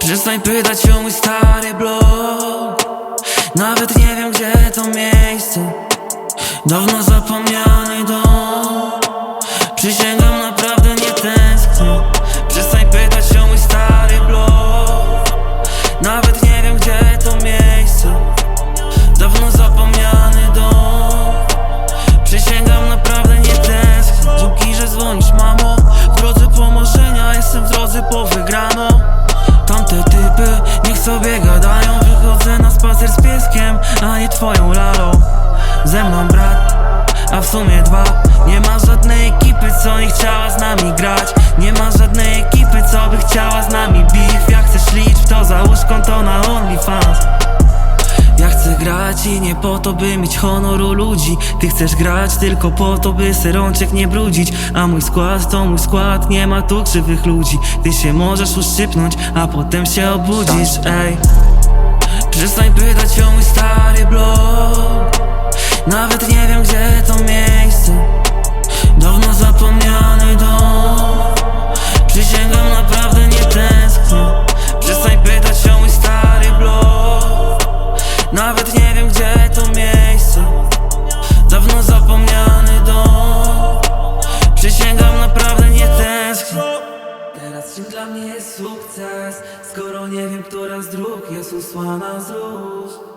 Przestań pytać o mój stary blog. Nawet nie wiem gdzie to miejsce. Dawno zapomniany dom. Przysięgam sobie gadają Wychodzę na spacer z pieskiem, a nie twoją lalą. Ze mną brat, a w sumie dwa. Nie ma żadnej chcę grać i nie po to, by mieć honor u ludzi. Ty chcesz grać tylko po to, by serączek nie brudzić. A mój skład to mój skład, nie ma tu krzywych ludzi. Ty się możesz uszczypnąć, a potem się obudzisz, ej. Przestań pytać o mój stary blog Nawet nie wiem gdzie to miejsce nawet nie wiem gdzie to miejsce. Dawno zapomniany dom. Przysięgam naprawdę nie tęsknię. Teraz czym dla mnie jest sukces? Skoro nie wiem która z dróg jest usłana z róż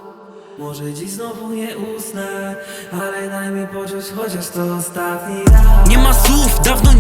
może dziś znowu nie usnę Ale daj mi poczuć chociaż to ostatni raz. Nie ma słów, dawno